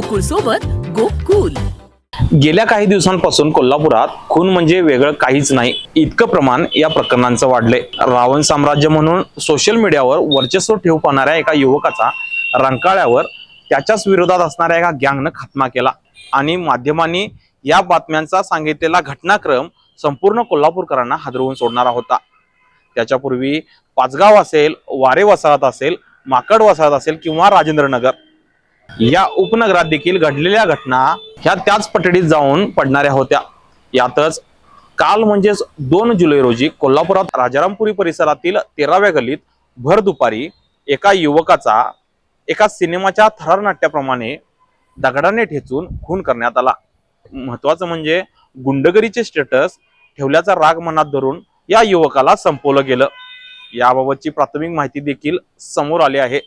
गोकुळ सोबत गोकुल. गेल्या काही दिवसांपासून कोल्हापुरात खून म्हणजे वेगळं काहीच नाही. इतकं प्रमाण या प्रकरणांचं वाढलंय. रावण साम्राज्य म्हणून सोशल मीडियावर वर्चस्व ठेवू पाहणाऱ्या एका युवकाचा रंकाळ्यावर त्याच्याच विरोधात असणाऱ्या एका गँगनं खात्मा केला. आणि माध्यमांनी या बातम्यांचा सांगितलेला घटनाक्रम संपूर्ण कोल्हापूरकरांना हादरवून सोडणारा होता. त्याच्यापूर्वी पाचगाव असेल वारे वसाहत असेल माकड वसाहत असेल किंवा राजेंद्रनगर. या उपनगरात देखील घडलेल्या घटना ह्या त्याच पटडीत जाऊन पडणाऱ्या होत्या. यातच काल म्हणजेच दोन जुलै रोजी कोल्हापुरात राजारामपुरी परिसरातील तेराव्या गल्लीत भर दुपारी एका युवकाचा एका सिनेमाच्या थरार नाट्याप्रमाणे दगडाने ठेचून खून करण्यात आला. महत्वाचं म्हणजे गुंडगिरीचे स्टेटस ठेवल्याचा राग मनात धरून या युवकाला संपवलं गेलं. याबाबतची प्राथमिक माहिती देखील समोर आली आहे.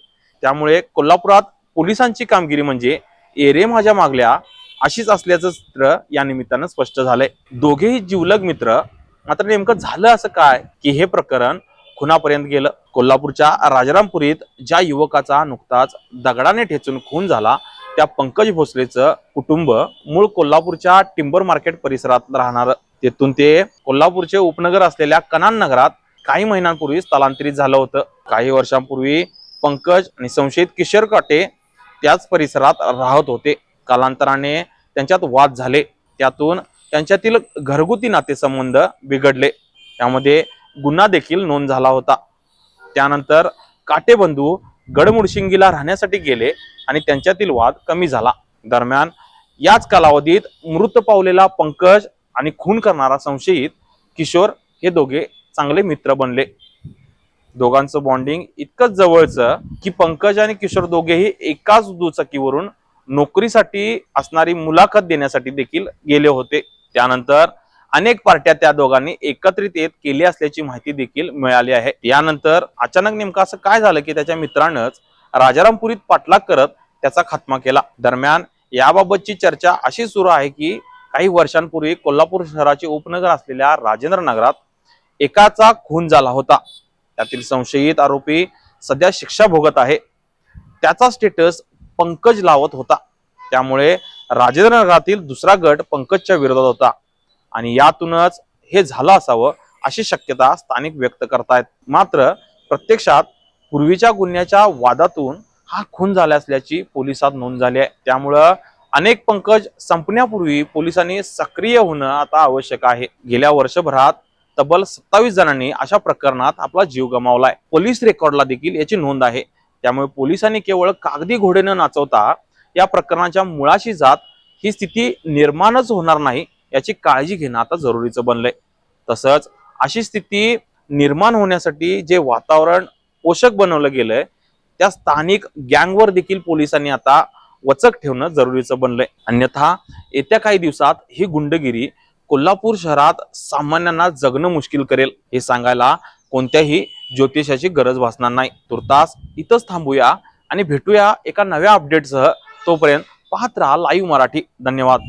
त्यामुळे कोल्हापुरात पोलिसांची कामगिरी म्हणजे एरे माझ्या मागल्या अशीच असल्याचं चित्र या निमित्तानं स्पष्ट झालंय. दोघेही जीवलग मित्र. मात्र नेमकं झालं असं काय की हे प्रकरण खुनापर्यंत गेलं. कोल्हापूरच्या राजारामपुरीत ज्या युवकाचा नुकताच दगडाने ठेचून खून झाला त्या पंकज भोसलेचं कुटुंब मूळ कोल्हापूरच्या टिंबर मार्केट परिसरात राहणार. तेथून ते कोल्हापूरचे उपनगर असलेल्या कनान नगरात काही महिन्यांपूर्वी स्थलांतरित झालं होतं. काही वर्षांपूर्वी पंकज आणि संशयित किशोर काटे त्याच परिसरात राहत होते. कालांतराने त्यांच्यात वाद झाले. त्यातून त्यांच्यातील घरगुती नातेसंबंध बिघडले. त्यामध्ये गुन्हा देखील नोंद झाला होता. त्यानंतर काटेबंधू गडमुडशिंगीला राहण्यासाठी गेले आणि त्यांच्यातील वाद कमी झाला. दरम्यान याच कालावधीत मृत पावलेला पंकज आणि खून करणारा संशयित किशोर हे दोघे चांगले मित्र बनले. दोघांचं बॉन्डिंग इतकंच जवळचं की पंकज आणि किशोर दोघेही एकाच दुचाकीवरून नोकरीसाठी असणारी मुलाखत देण्यासाठी देखील गेले होते. त्यानंतर अनेक पार्ट्या त्या दोघांनी एकत्रित येत केली असल्याची माहिती देखील मिळाली आहे. यानंतर अचानक नेमकं असं काय झालं की त्याच्या मित्रानंच राजारामपुरीत पाठलाग करत त्याचा खात्मा केला. दरम्यान याबाबतची चर्चा अशी सुरू आहे की काही वर्षांपूर्वी कोल्हापूर शहराचे उपनगर असलेल्या राजेंद्र नगरात एकाचा खून झाला होता. त्यातील संशयित आरोपी सध्या शिक्षा भोगत आहे. त्याचा स्टेटस पंकज लावत होता. त्यामुळे राजेंद्र नगरातील दुसरा गट पंकजच्या विरोधात होता. आणि यातूनच हे झालं असावं अशी शक्यता स्थानिक व्यक्त करतायत. मात्र प्रत्यक्षात पूर्वीच्या गुन्ह्याच्या वादातून हा खून झाला असल्याची पोलिसात नोंद झाली आहे. त्यामुळं अनेक पंकज संपण्यापूर्वी पोलिसांनी सक्रिय होणं आता आवश्यक आहे. गेल्या वर्षभरात तब्बल सत्तावीस जणांनी अशा प्रकरणात आपला जीव गमावलाय. पोलीस रेकॉर्डला देखील याची नोंद आहे. त्यामुळे पोलिसांनी केवळ कागदी घोडे न नाचवता या प्रकरणाच्या मुळाशी जात ही स्थिती निर्माणच होणार नाही याची काळजी घेणं आता जरुरीचं बनलंय. तसंच अशी स्थिती निर्माण होण्यासाठी जे वातावरण पोषक बनवलं गेलंय त्या स्थानिक गँगवर देखील पोलिसांनी आता वचक ठेवणं जरुरीचं बनलंय. अन्यथा येत्या काही दिवसात ही गुंडगिरी कोल्हापूर शहरात सामान्यांना जगणं मुश्किल करेल हे सांगायला कोणत्याही ज्योतिषाची गरज भासणार नाही. तुर्तास इथंच थांबूया आणि भेटूया एका नव्या अपडेटसह तोपर्यंत पाहत राहा लाईव्ह मराठी. धन्यवाद.